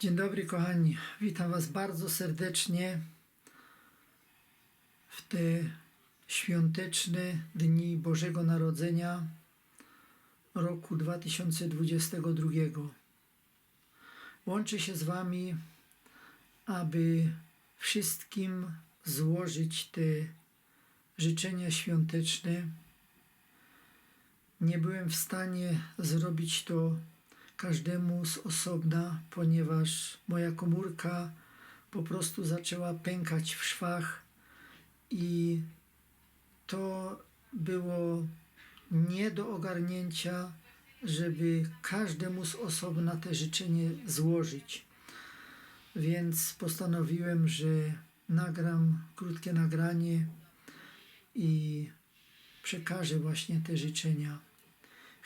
Dzień dobry, kochani. Witam Was bardzo serdecznie w te świąteczne dni Bożego Narodzenia roku 2022. Łączę się z Wami, aby wszystkim złożyć te życzenia świąteczne. Nie byłem w stanie zrobić to każdemu z osobna, ponieważ moja komórka po prostu zaczęła pękać w szwach i to było nie do ogarnięcia, żeby każdemu z osobna te życzenie złożyć. Więc postanowiłem, że nagram krótkie nagranie i przekażę właśnie te życzenia.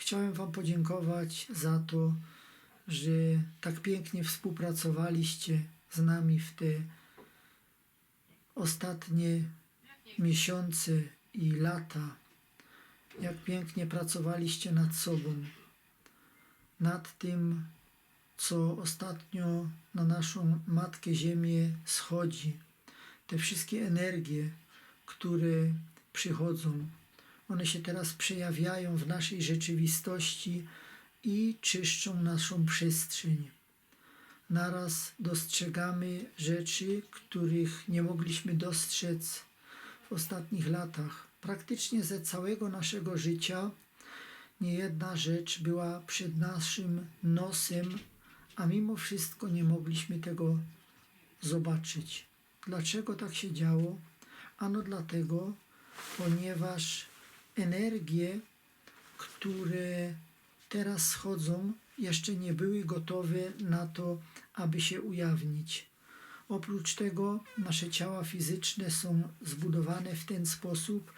Chciałem Wam podziękować za to, że tak pięknie współpracowaliście z nami w te ostatnie miesiące i lata. Jak pięknie pracowaliście nad sobą, nad tym, co ostatnio na naszą Matkę Ziemię schodzi. Te wszystkie energie, które przychodzą, one się teraz przejawiają w naszej rzeczywistości i czyszczą naszą przestrzeń. Naraz dostrzegamy rzeczy, których nie mogliśmy dostrzec w ostatnich latach. Praktycznie ze całego naszego życia niejedna rzecz była przed naszym nosem, a mimo wszystko nie mogliśmy tego zobaczyć. Dlaczego tak się działo? Ano dlatego, ponieważ energie, które teraz schodzą, jeszcze nie były gotowe na to, aby się ujawnić. Oprócz tego nasze ciała fizyczne są zbudowane w ten sposób,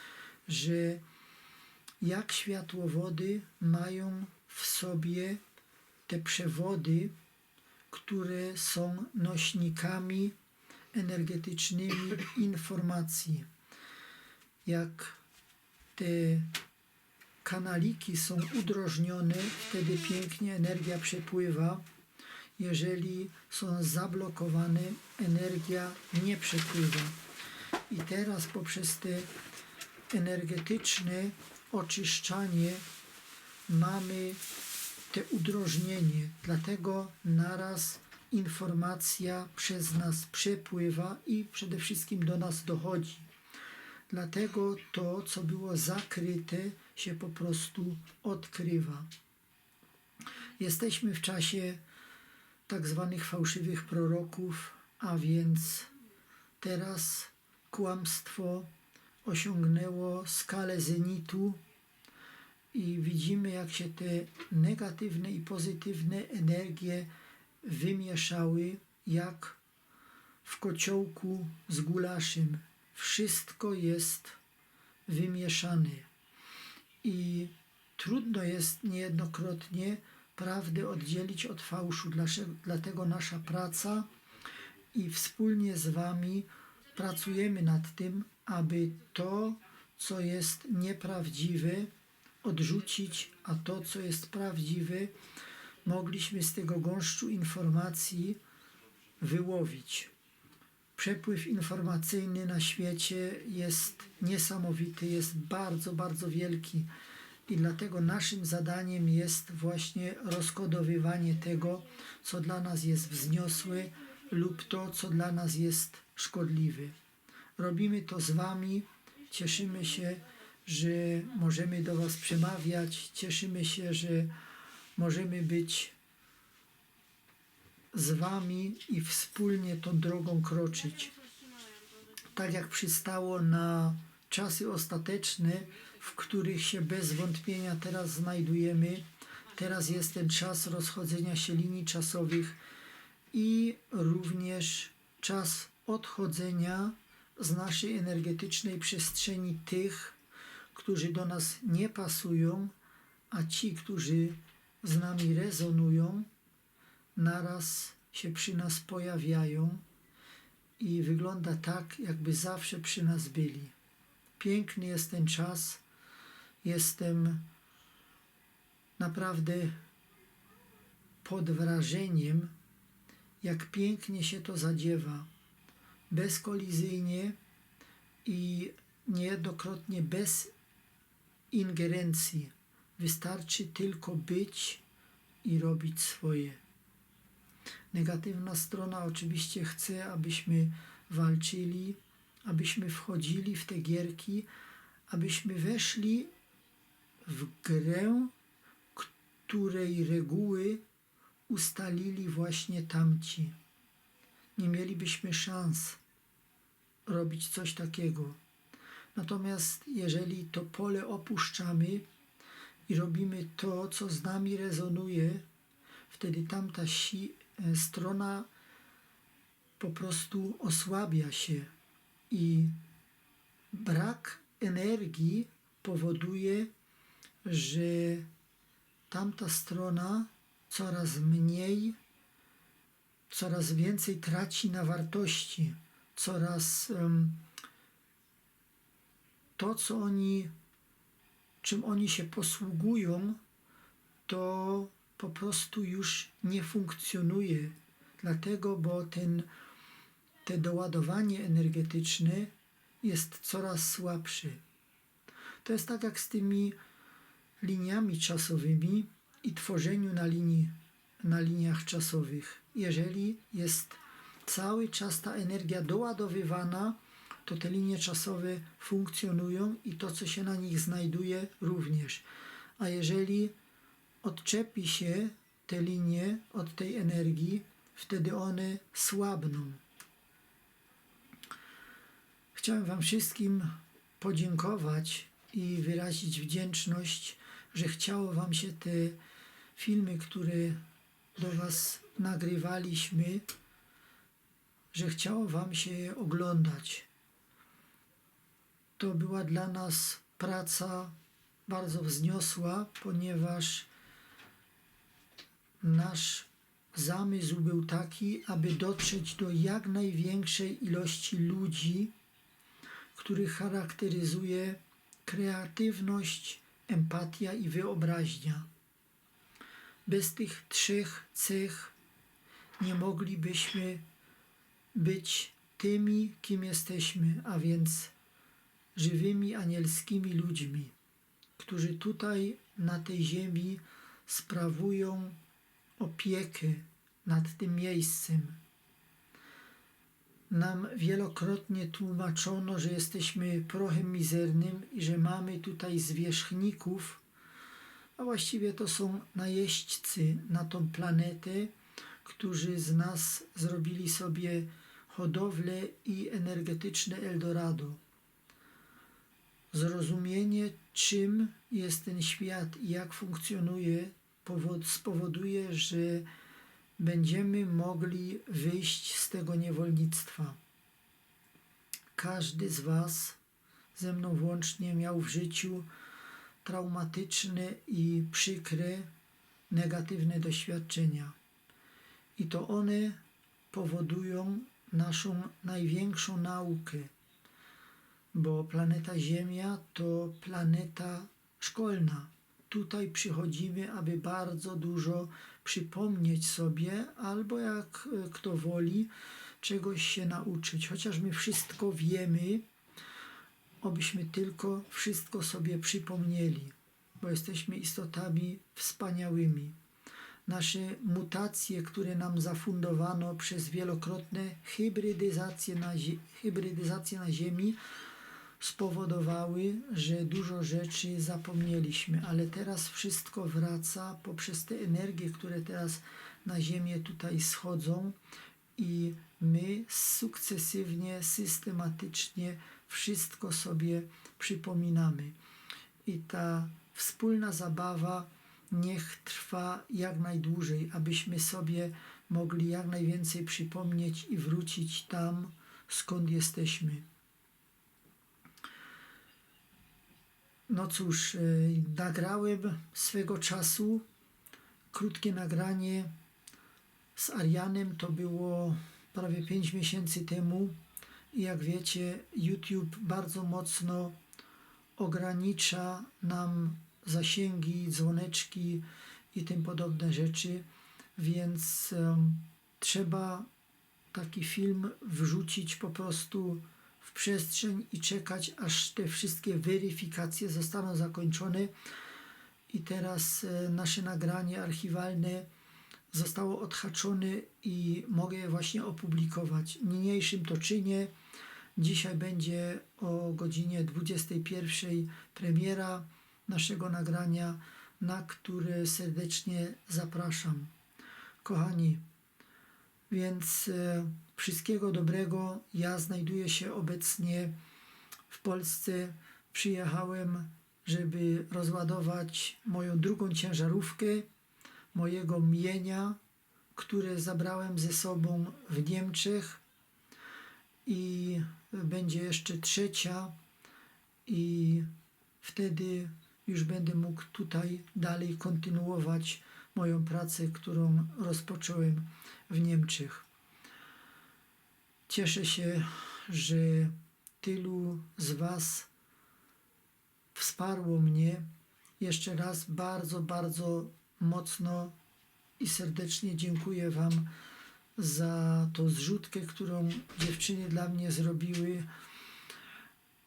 że jak światłowody mają w sobie te przewody, które są nośnikami energetycznymi informacji. Jak te kanaliki są udrożnione, wtedy pięknie energia przepływa. Jeżeli są zablokowane, energia nie przepływa. I teraz poprzez te energetyczne oczyszczanie mamy te udrożnienie. Dlatego naraz informacja przez nas przepływa i przede wszystkim do nas dochodzi. Dlatego to, co było zakryte, się po prostu odkrywa. Jesteśmy w czasie tak zwanych fałszywych proroków, a więc teraz kłamstwo osiągnęło skalę zenitu i widzimy, jak się te negatywne i pozytywne energie wymieszały, jak w kociołku z gulaszem wszystko jest wymieszane. I trudno jest niejednokrotnie prawdę oddzielić od fałszu. Dlatego nasza praca i wspólnie z Wami pracujemy nad tym, aby to, co jest nieprawdziwe, odrzucić, a to, co jest prawdziwe, mogliśmy z tego gąszczu informacji wyłowić przepływ informacyjny na świecie jest niesamowity, jest bardzo, bardzo wielki. I dlatego naszym zadaniem jest właśnie rozkodowywanie tego, co dla nas jest wzniosłe lub to, co dla nas jest szkodliwe. Robimy to z Wami, cieszymy się, że możemy do Was przemawiać, cieszymy się, że możemy być z Wami i wspólnie tą drogą kroczyć. Tak jak przystało na czasy ostateczne, w których się bez wątpienia teraz znajdujemy. Teraz jest ten czas rozchodzenia się linii czasowych i również czas odchodzenia z naszej energetycznej przestrzeni tych, którzy do nas nie pasują, a ci, którzy z nami rezonują, naraz się przy nas pojawiają i wygląda tak, jakby zawsze przy nas byli. Piękny jest ten czas. Jestem naprawdę pod wrażeniem, jak pięknie się to zadziewa, bezkolizyjnie i niejednokrotnie bez ingerencji. Wystarczy tylko być i robić swoje. Negatywna strona oczywiście chce, abyśmy walczyli, abyśmy wchodzili w te gierki, abyśmy weszli w grę, której reguły ustalili właśnie tamci. Nie mielibyśmy szans robić coś takiego. Natomiast jeżeli to pole opuszczamy i robimy to, co z nami rezonuje, wtedy tamta si- strona po prostu osłabia się i brak energii powoduje, że tamta strona coraz mniej, coraz więcej traci na wartości, coraz em, to, co oni, czym oni się posługują, to po prostu już nie funkcjonuje. Dlatego, bo ten, te doładowanie energetyczne jest coraz słabsze. To jest tak jak z tymi liniami czasowymi i tworzeniu na, linii, na liniach czasowych. Jeżeli jest cały czas ta energia doładowywana, to te linie czasowe funkcjonują i to, co się na nich znajduje, również. A jeżeli odczepi się te linie od tej energii, wtedy one słabną. Chciałem Wam wszystkim podziękować i wyrazić wdzięczność, że chciało Wam się te filmy, które do Was nagrywaliśmy, że chciało Wam się je oglądać. To była dla nas praca bardzo wzniosła, ponieważ nasz zamysł był taki, aby dotrzeć do jak największej ilości ludzi, których charakteryzuje kreatywność, empatia i wyobraźnia. Bez tych trzech cech nie moglibyśmy być tymi, kim jesteśmy, a więc żywymi anielskimi ludźmi, którzy tutaj na tej ziemi sprawują opiekę nad tym miejscem. Nam wielokrotnie tłumaczono, że jesteśmy prochem mizernym i że mamy tutaj zwierzchników, a właściwie to są najeźdźcy na tą planetę, którzy z nas zrobili sobie hodowlę i energetyczne Eldorado. Zrozumienie, czym jest ten świat i jak funkcjonuje, spowoduje, że będziemy mogli wyjść z tego niewolnictwa. Każdy z Was, ze mną włącznie, miał w życiu traumatyczne i przykre, negatywne doświadczenia. I to one powodują naszą największą naukę, bo planeta Ziemia to planeta szkolna. Tutaj przychodzimy, aby bardzo dużo przypomnieć sobie, albo jak e, kto woli, czegoś się nauczyć. Chociaż my wszystko wiemy, obyśmy tylko wszystko sobie przypomnieli, bo jesteśmy istotami wspaniałymi. Nasze mutacje, które nam zafundowano przez wielokrotne hybrydyzacje na, hybrydyzacje na Ziemi, spowodowały, że dużo rzeczy zapomnieliśmy, ale teraz wszystko wraca poprzez te energie, które teraz na Ziemię tutaj schodzą i my sukcesywnie, systematycznie wszystko sobie przypominamy. I ta wspólna zabawa niech trwa jak najdłużej, abyśmy sobie mogli jak najwięcej przypomnieć i wrócić tam, skąd jesteśmy. No cóż, y, nagrałem swego czasu krótkie nagranie z Arianem, to było prawie 5 miesięcy temu. I jak wiecie, YouTube bardzo mocno ogranicza nam zasięgi, dzwoneczki i tym podobne rzeczy, więc em, trzeba taki film wrzucić po prostu w przestrzeń i czekać, aż te wszystkie weryfikacje zostaną zakończone. I teraz e, nasze nagranie archiwalne zostało odhaczone i mogę je właśnie opublikować. Niniejszym to czynię. Dzisiaj będzie o godzinie 21 premiera naszego nagrania, na które serdecznie zapraszam. Kochani, więc e, wszystkiego dobrego. Ja znajduję się obecnie w Polsce. Przyjechałem, żeby rozładować moją drugą ciężarówkę mojego mienia, które zabrałem ze sobą w Niemczech i będzie jeszcze trzecia i wtedy już będę mógł tutaj dalej kontynuować moją pracę, którą rozpocząłem w Niemczech. Cieszę się, że tylu z Was wsparło mnie. Jeszcze raz bardzo, bardzo mocno i serdecznie dziękuję Wam za tą zrzutkę, którą dziewczyny dla mnie zrobiły.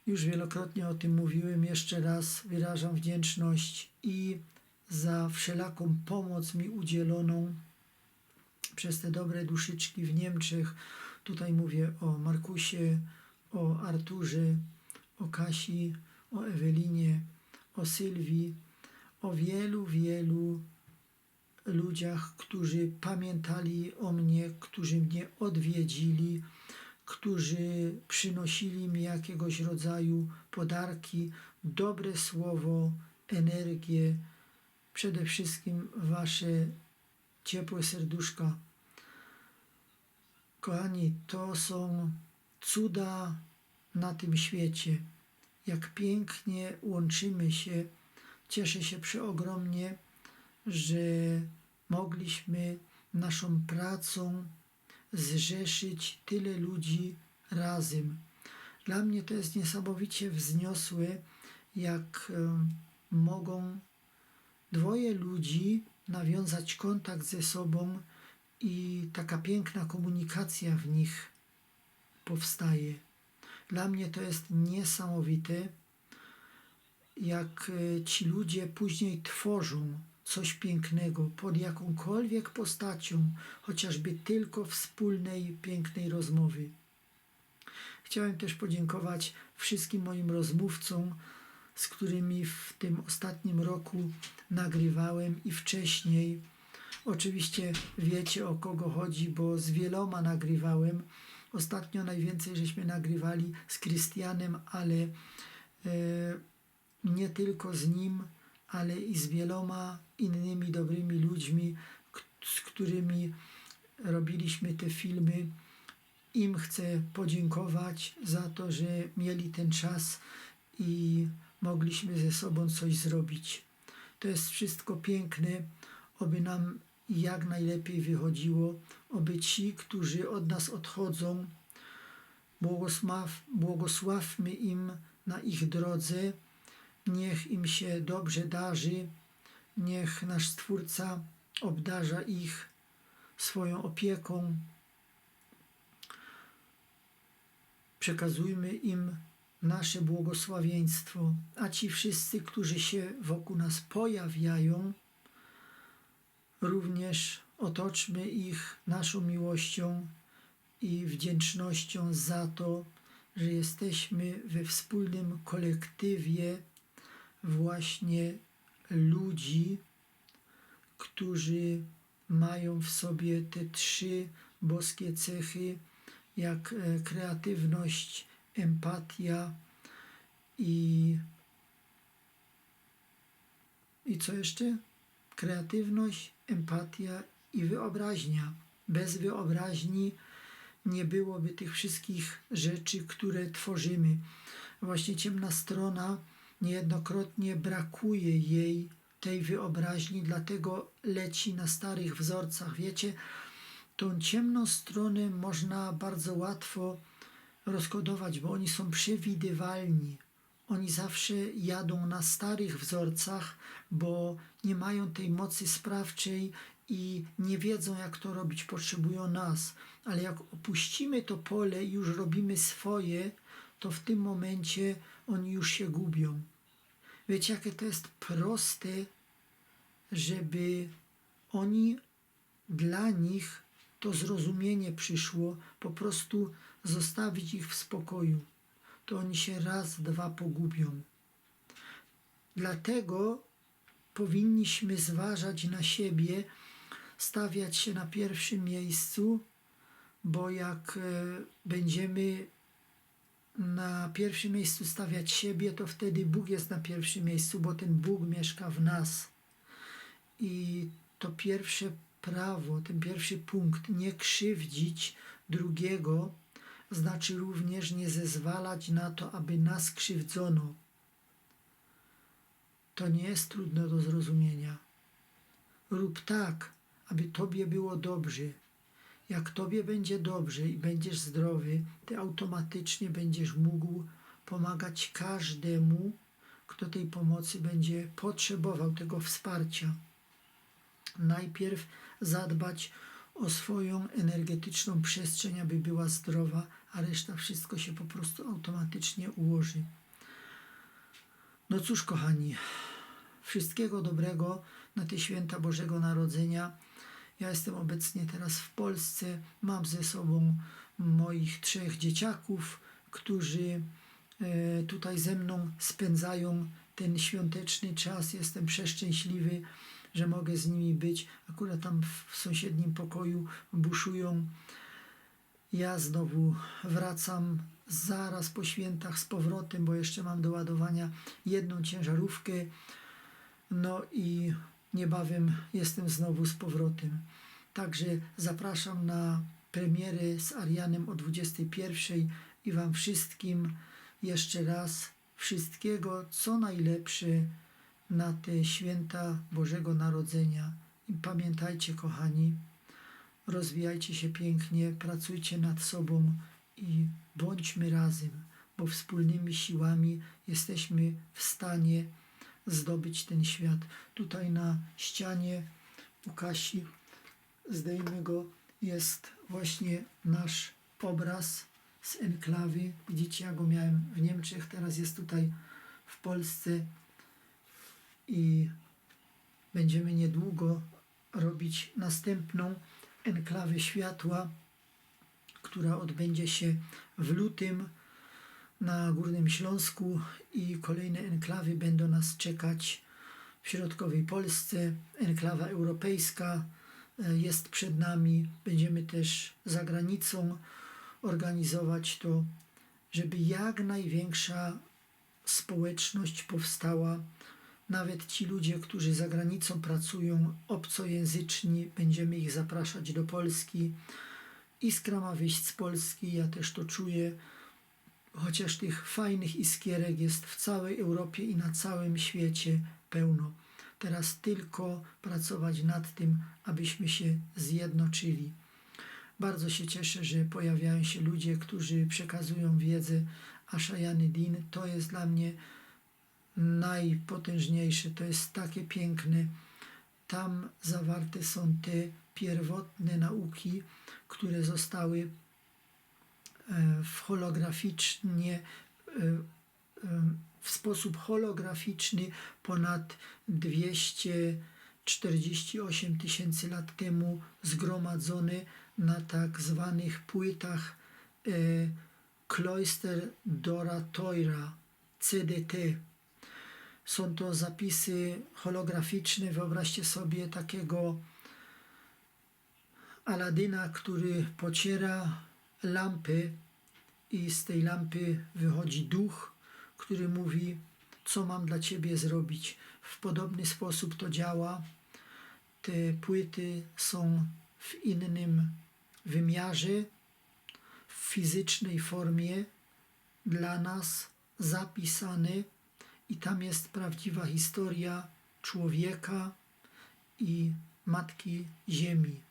Już wielokrotnie o tym mówiłem. Jeszcze raz wyrażam wdzięczność i za wszelaką pomoc mi udzieloną przez te dobre duszyczki w Niemczech. Tutaj mówię o Markusie, o Arturze, o Kasi, o Ewelinie, o Sylwii, o wielu, wielu ludziach, którzy pamiętali o mnie, którzy mnie odwiedzili, którzy przynosili mi jakiegoś rodzaju podarki, dobre słowo, energię, przede wszystkim Wasze ciepłe serduszka. Kochani, to są cuda na tym świecie. Jak pięknie łączymy się. Cieszę się przeogromnie, że mogliśmy naszą pracą zrzeszyć tyle ludzi razem. Dla mnie to jest niesamowicie wzniosłe, jak mogą dwoje ludzi nawiązać kontakt ze sobą i taka piękna komunikacja w nich powstaje. Dla mnie to jest niesamowite, jak e, ci ludzie później tworzą coś pięknego pod jakąkolwiek postacią, chociażby tylko wspólnej, pięknej rozmowy. Chciałem też podziękować wszystkim moim rozmówcom, z którymi w tym ostatnim roku nagrywałem i wcześniej. Oczywiście wiecie o kogo chodzi, bo z wieloma nagrywałem. Ostatnio najwięcej żeśmy nagrywali z Krystianem, ale e, nie tylko z nim, ale i z wieloma innymi dobrymi ludźmi, z którymi robiliśmy te filmy. Im chcę podziękować za to, że mieli ten czas i mogliśmy ze sobą coś zrobić. To jest wszystko piękne, oby nam jak najlepiej wychodziło, oby ci, którzy od nas odchodzą, błogosław, błogosławmy im na ich drodze, niech im się dobrze darzy, niech nasz Stwórca obdarza ich swoją opieką. Przekazujmy im nasze błogosławieństwo, a ci wszyscy, którzy się wokół nas pojawiają, również otoczmy ich naszą miłością i wdzięcznością za to, że jesteśmy we wspólnym kolektywie właśnie ludzi, którzy mają w sobie te trzy boskie cechy, jak e, kreatywność, empatia i, i co jeszcze? Kreatywność, empatia i wyobraźnia. Bez wyobraźni nie byłoby tych wszystkich rzeczy, które tworzymy. Właśnie ciemna strona niejednokrotnie brakuje jej tej wyobraźni, dlatego leci na starych wzorcach. Wiecie, tą ciemną stronę można bardzo łatwo rozkodować, bo oni są przewidywalni. Oni zawsze jadą na starych wzorcach, bo nie mają tej mocy sprawczej i nie wiedzą, jak to robić, potrzebują nas. Ale jak opuścimy to pole i już robimy swoje, to w tym momencie oni już się gubią. Wiecie, jakie to jest proste, żeby oni dla nich to zrozumienie przyszło, po prostu zostawić ich w spokoju. To oni się raz, dwa pogubią. Dlatego powinniśmy zważać na siebie, stawiać się na pierwszym miejscu, bo jak e, będziemy na pierwszym miejscu stawiać siebie, to wtedy Bóg jest na pierwszym miejscu, bo ten Bóg mieszka w nas. I to pierwsze prawo, ten pierwszy punkt, nie krzywdzić drugiego, znaczy również nie zezwalać na to, aby nas krzywdzono. To nie jest trudne do zrozumienia. Rób tak, aby Tobie było dobrze. Jak Tobie będzie dobrze i będziesz zdrowy, Ty automatycznie będziesz mógł pomagać każdemu, kto tej pomocy będzie potrzebował, tego wsparcia. Najpierw zadbać o swoją energetyczną przestrzeń, aby była zdrowa, a reszta wszystko się po prostu automatycznie ułoży. No cóż, kochani, wszystkiego dobrego na te święta Bożego Narodzenia. Ja jestem obecnie teraz w Polsce. Mam ze sobą moich trzech dzieciaków, którzy e, tutaj ze mną spędzają ten świąteczny czas. Jestem przeszczęśliwy, że mogę z nimi być. Akurat tam w sąsiednim pokoju buszują. Ja znowu wracam zaraz po świętach z powrotem, bo jeszcze mam do ładowania jedną ciężarówkę. No i niebawem jestem znowu z powrotem. Także zapraszam na premiery z Arianem o 21 i Wam wszystkim jeszcze raz wszystkiego, co najlepsze na te święta Bożego Narodzenia. I pamiętajcie, kochani, rozwijajcie się pięknie, pracujcie nad sobą i bądźmy razem, bo wspólnymi siłami jesteśmy w stanie zdobyć ten świat. Tutaj na ścianie u Kasi, zdejmy go, jest właśnie nasz obraz z enklawy. Widzicie, ja go miałem w Niemczech, teraz jest tutaj w Polsce i będziemy niedługo robić następną enklawę światła, która odbędzie się w lutym na Górnym Śląsku i kolejne enklawy będą nas czekać w środkowej Polsce. Enklawa europejska e, jest przed nami. Będziemy też za granicą organizować to, żeby jak największa społeczność powstała. Nawet ci ludzie, którzy za granicą pracują, obcojęzyczni, będziemy ich zapraszać do Polski. Iskra ma wyjść z Polski, ja też to czuję chociaż tych fajnych iskierek jest w całej Europie i na całym świecie pełno. Teraz tylko pracować nad tym, abyśmy się zjednoczyli. Bardzo się cieszę, że pojawiają się ludzie, którzy przekazują wiedzę, a Shayany Din to jest dla mnie najpotężniejsze, to jest takie piękne. Tam zawarte są te pierwotne nauki, które zostały E, w holograficznie e, e, w sposób holograficzny ponad 248 tysięcy lat temu zgromadzony na tak zwanych płytach Cloister Dora Toira CDT. Są to zapisy holograficzne. Wyobraźcie sobie takiego Aladyna, który pociera lampy i z tej lampy wychodzi duch, który mówi, co mam dla ciebie zrobić. W podobny sposób to działa. Te płyty są w innym wymiarze, w fizycznej formie dla nas zapisane i tam jest prawdziwa historia człowieka i Matki Ziemi.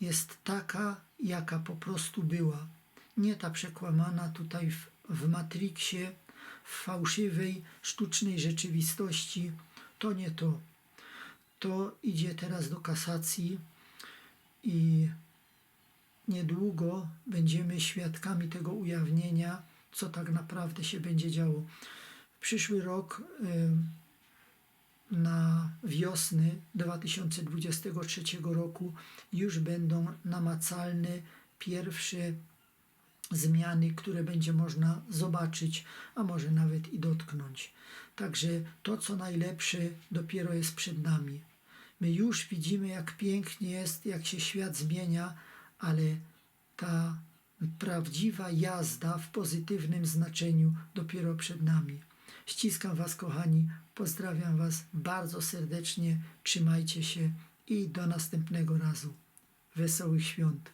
Jest taka, jaka po prostu była. Nie ta przekłamana tutaj w, w Matrixie, w fałszywej, sztucznej rzeczywistości. To nie to. to idzie teraz do kasacji i niedługo będziemy świadkami tego ujawnienia, co tak naprawdę się będzie działo. Przyszły rok na wiosnę 2023 roku już będą namacalne pierwsze zmiany, które będzie można zobaczyć, a może nawet i dotknąć. Także to, co najlepsze, dopiero jest przed nami. My już widzimy, jak pięknie jest, jak się świat zmienia, ale ta prawdziwa jazda w pozytywnym znaczeniu dopiero przed nami. Ściskam Was, kochani, pozdrawiam Was bardzo serdecznie, trzymajcie się i do następnego razu. Wesołych świąt.